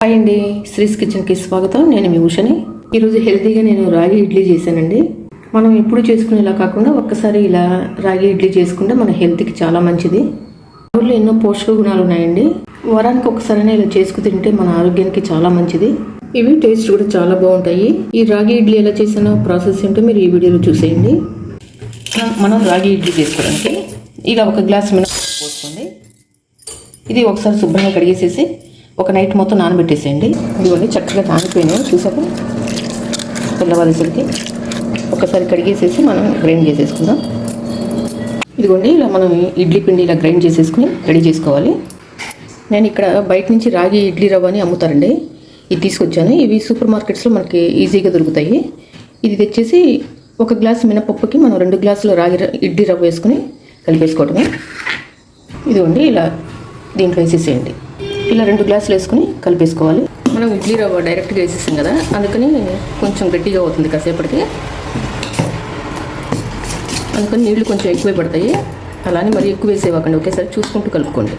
Hi అండి శ్రీస్ కిచెన్కి స్వాగతం. నేను మీ ఉషని. ఈరోజు హెల్తీగా నేను రాగి ఇడ్లీ చేశానండి. మనం ఎప్పుడు చేసుకునేలా కాకుండా ఒక్కసారి ఇలా రాగి ఇడ్లీ చేసుకుంటే మన హెల్త్కి చాలా మంచిది. ఊళ్ళో ఎన్నో పోషక గుణాలు ఉన్నాయండి. వారానికి ఒకసారైనా ఇలా చేసుకు తింటే మన ఆరోగ్యానికి చాలా మంచిది. ఇవి టేస్ట్ కూడా చాలా బాగుంటాయి. ఈ రాగి ఇడ్లీ ఎలా చేసిన ప్రాసెస్ ఏంటో మీరు ఈ వీడియోలో చూసేయండి. మనం రాగి ఇడ్లీ చేసుకోవడానికి ఇలా ఒక గ్లాస్ మినపప్పు పోసుకోండి. ఇది ఒకసారి శుభ్రంగా కడిగేసేసి ఒక నైట్ మొత్తం నానబెట్టేసేయండి. ఇదిగోండి చక్కగా నానిపోయినాయి. చూసాక తెల్లవారేసరికి ఒకసారి కడిగేసేసి మనం గ్రైండ్ చేసేసుకుందాం. ఇదిగోండి ఇలా మనం ఇడ్లీ పిండి ఇలా గ్రైండ్ చేసేసుకుని రెడీ చేసుకోవాలి. నేను ఇక్కడ బయట నుంచి రాగి ఇడ్లీ రవ్వ అని అమ్ముతారండి. ఇది తీసుకొచ్చాను. ఇవి సూపర్ మార్కెట్స్లో మనకి ఈజీగా దొరుకుతాయి. ఇది తెచ్చేసి ఒక గ్లాస్ మినపప్పుకి మనం రెండు గ్లాసులు రాగి ఇడ్లీ రవ్వ వేసుకుని కలిపేసుకోవటమే. ఇదిగోండి ఇలా దీంట్లో వేసేసేయండి. ఇలా రెండు గ్లాసులు వేసుకుని కలిపేసుకోవాలి. మనం ఇడ్లీ రవ్వ డైరెక్ట్గా వేసేసాం కదా అందుకని కొంచెం గట్టిగా అవుతుంది కాసేపటికి. అందుకని నీళ్ళు కొంచెం ఎక్కువే పడతాయి. అలానే మరి ఎక్కువ వేసేవాకండి ఒకేసారి చూసుకుంటూ కలుపుకోండి.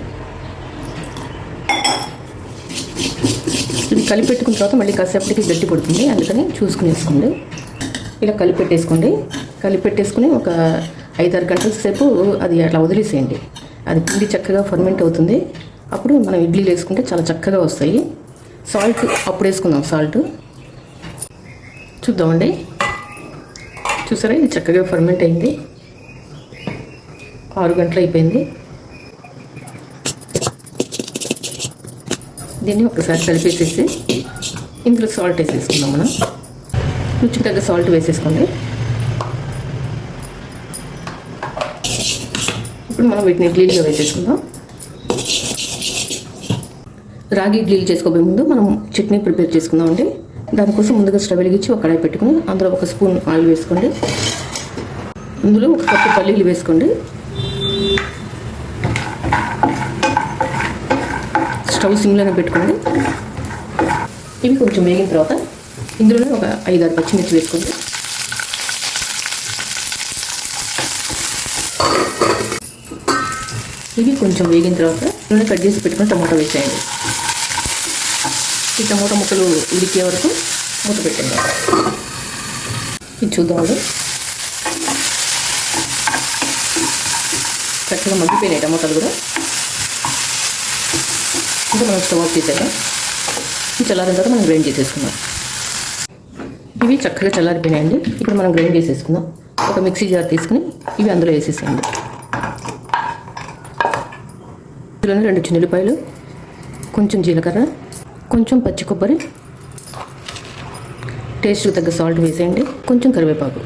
ఇది కలిపెట్టుకున్న తర్వాత మళ్ళీ కాసేపటికి గట్టి పడుతుంది అందుకని చూసుకుని వేసుకోండి. ఇలా కలిపెట్టేసుకోండి కలిపెట్టేసుకుని ఒక ఐదారు గంటల సేపు అది అట్లా వదిలేసేయండి. అది పిండి చక్కగా ఫర్మెంట్ అవుతుంది. అప్పుడు మనం ఇడ్లీలు వేసుకుంటే చాలా చక్కగా వస్తాయి. సాల్ట్ అప్పుడు వేసుకుందాం సాల్ట్. చూద్దామండి. చూసారా ఇది చక్కగా ఫర్మెంట్ అయింది. ఆరు గంటలు అయిపోయింది. దీన్ని ఒకసారి కలిపేసేసి ఇందులో సాల్ట్ వేసేసుకుందాం మనం. రుచికి తగ్గ సాల్ట్ వేసేసుకోండి. ఇప్పుడు మనం వీటిని ఇడ్లీలో వేసేసుకుందాం. రాగి ఇడ్లీలు చేసుకోబోయే ముందు మనం చట్నీ ప్రిపేర్ చేసుకుందాం అండి. దానికోసం ముందుగా స్టవ్ వెలిగించి ఒక కడాయి పెట్టుకుని అందులో ఒక స్పూన్ ఆయిల్ వేసుకోండి. అందులో ఒక కప్పు పల్లీలు వేసుకోండి. స్టవ్ సిమ్లోనే పెట్టుకోండి. ఇవి కొంచెం వేగిన తర్వాత ఇందులోనే ఒక ఐదారు పచ్చిమిర్చి వేసుకోండి. ఇవి కొంచెం వేగిన తర్వాత ఇందులోనే కట్ చేసి పెట్టుకుని టమాటా వేసేయండి. ఈ టమోటా ముక్కలు ఉడికే వరకు మూత పెట్టండి ఇది చూద్దాము చక్కగా మగ్గిపోయినాయి టమోటాలు కూడా. ఇంకా మనం స్టవ్ ఆఫ్ చేసేద్దాం. చల్లారిన తర్వాత మనం గ్రైండ్ చేసేసుకుందాం. ఇవి చక్కగా చల్లారిపోయినాయండి. ఇప్పుడు మనం గ్రైండ్ చేసేసుకుందాం. ఒక మిక్సీ జార్ తీసుకుని ఇవి అందులో వేసేసేయండి. ఇందులోనే రెండు చిన్నపాయలు కొంచెం జీలకర్ర కొంచెం పచ్చి కొబ్బరి టేస్ట్కి తగ్గ సాల్ట్ వేసేయండి. కొంచెం కరివేపాకు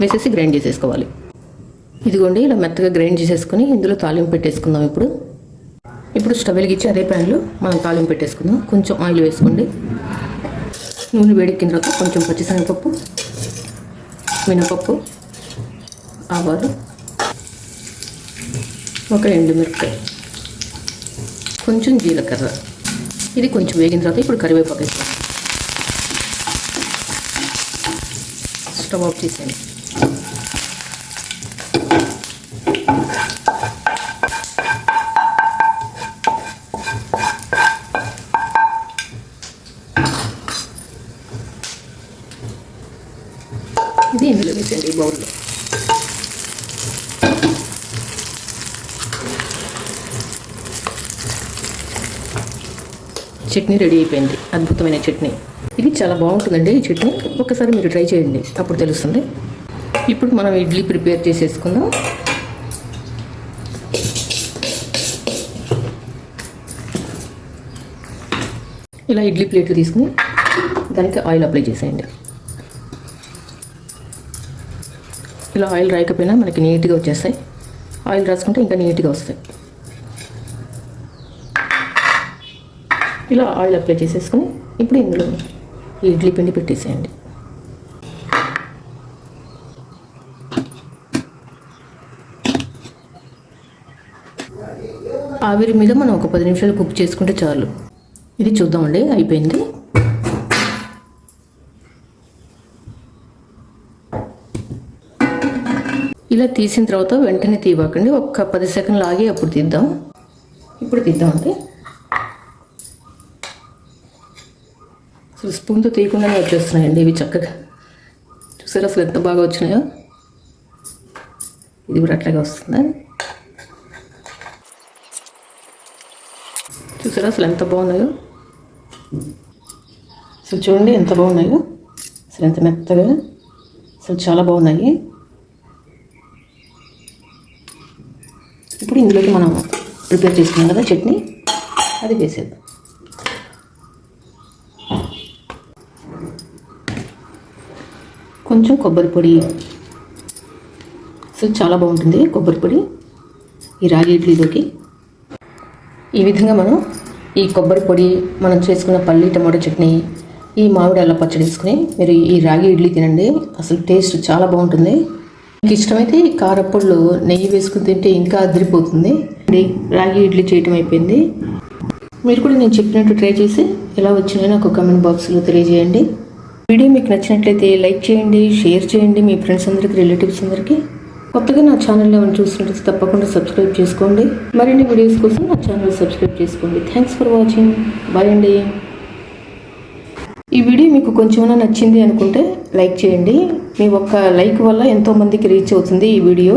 వేసేసి గ్రైండ్ చేసేసుకోవాలి. ఇదిగోండి ఇలా మెత్తగా గ్రైండ్ చేసేసుకుని ఇందులో తాలింపు పెట్టేసుకుందాం ఇప్పుడు. ఇప్పుడు స్టవ్ వెలిగించి అదే ప్యాన్లో మనం తాలింపు పెట్టేసుకుందాం. కొంచెం ఆయిల్ వేసుకోండి. నూనె వేడెక్కిన తర్వాత కొంచెం పచ్చిశనగపప్పు మినపప్పు ఆవాలు ఒక ఎండుమిరపకాయ కొంచెం జీలకర్ర. ఇది కొంచెం వేగిన తర్వాత ఇప్పుడు కరివేపాకు వేస్తాం స్టవ్ ఆఫ్ చేసేయండి. ఇది ఇందులో వేసేయండి బౌల్లో. చట్నీ రెడీ అయిపోయింది. అద్భుతమైన చట్నీ. ఇది చాలా బాగుంటుందండి ఈ చట్నీ. ఒకసారి మీరు ట్రై చేయండి. అప్పుడు తెలుస్తుంది. ఇప్పుడు మనం ఇడ్లీ ప్రిపేర్ చేసేసుకుందాం. ఇలా ఇడ్లీ ప్లేట్లు తీసుకుని దానికి ఆయిల్ అప్లై చేసేయండి. ఇలా ఆయిల్ రాయకపోయినా మనకి నీట్గా వచ్చేస్తాయి. ఆయిల్ రాసుకుంటే ఇంకా నీట్గా వస్తాయి. ఇలా ఆయిల్ అప్లై చేసేసుకుని ఇప్పుడు ఇందులో ఈ ఇడ్లీ పిండి పెట్టేసేయండి. ఆవిరి మీద మనం ఒక పది నిమిషాలు కుక్ చేసుకుంటే చాలు. ఇది చూద్దామండి అయిపోయింది. ఇలా తీసిన తర్వాత వెంటనే తీవాకండి ఒక్క పది సెకండ్లు ఆగి అప్పుడు తీద్దాం. ఇప్పుడు తీద్దామండి. అసలు స్పూన్తో తీయకుండానే వచ్చేస్తున్నాయండి ఇవి చక్కగా. చూసారా అసలు ఎంత బాగా వచ్చినాయో? ఇది కూడా అట్లాగే వస్తుందా? చూసారా అసలు ఎంత బాగున్నాయో? అసలు చూడండి ఎంత బాగున్నాయో. అసలు ఎంత మెత్తగా అసలు చాలా బాగున్నాయి. ఇప్పుడు ఇందులోకి మనం ప్రిపేర్ చేసుకున్నాం కదా చట్నీ అది వేసేద్దాం. కొంచెం కొబ్బరి పొడి. సో చాలా బాగుంటుంది కొబ్బరి పొడి. ఈ రాగి ఇడ్లీలోకి ఈ విధంగా మనం ఈ కొబ్బరి పొడి మనం చేసుకున్న పల్లి టమాటో చట్నీ ఈ మామిడి అల్ల పచ్చడి వేసుకుని మీరు ఈ రాగి ఇడ్లీ తినండి. అసలు టేస్ట్ చాలా బాగుంటుంది. మీకు ఇష్టమైతే ఈ కారప్పొడిలో నెయ్యి వేసుకుని తింటే ఇంకా అదిరిపోతుంది. రాగి ఇడ్లీ చేయటం అయిపోయింది. మీరు కూడా నేను చెప్పినట్టు ట్రై చేసి ఎలా వచ్చినాయో నాకు కమెంట్ బాక్స్లో తెలియజేయండి. వీడియో మీకు నచ్చినట్లయితే లైక్ చేయండి షేర్ చేయండి. మీ ఫ్రెండ్స్ అందరికీ రిలేటివ్స్ అందరికీ కొత్తగా నా ఛానల్లో ఏమైనా చూసినట్లయితే తప్పకుండా సబ్స్క్రైబ్ చేసుకోండి. మరిన్ని వీడియోస్ కోసం నా ఛానల్ సబ్స్క్రైబ్ చేసుకోండి. థ్యాంక్స్ ఫర్ వాచింగ్ బాయ్ అండి. ఈ వీడియో మీకు కొంచెమైనా నచ్చింది అనుకుంటే లైక్ చేయండి. మీ ఒక్క లైక్ వల్ల ఎంతోమందికి రీచ్ అవుతుంది ఈ వీడియో.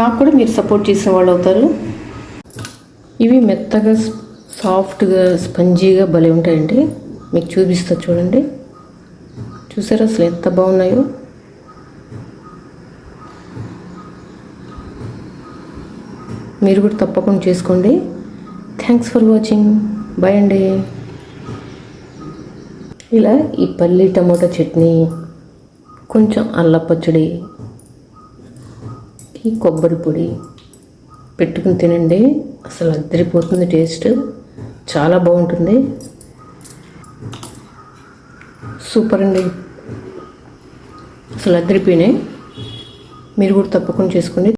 నాకు కూడా మీరు సపోర్ట్ చేసిన వాళ్ళు అవుతారు. ఇవి మెత్తగా సాఫ్ట్గా స్పంజీగా భలే ఉంటాయండి. మీకు చూపిస్తా చూడండి. చూసారా అసలు ఎంత బాగున్నాయో? మీరు కూడా తప్పకుండా చేసుకోండి. థ్యాంక్స్ ఫర్ వాచింగ్ బాయ్ అండి. ఇలా ఈ పల్లి టమోటా చట్నీ కొంచెం అల్ల పచ్చడి ఈ కొబ్బరి పొడి పెట్టుకుని తినండి. అసలు అద్దరిపోతుంది టేస్ట్. చాలా బాగుంటుంది. సూపర్ అండి. అసలు అద్దరిపోయినాయి మీరు కూడా తప్పకుండా చేసుకోండి.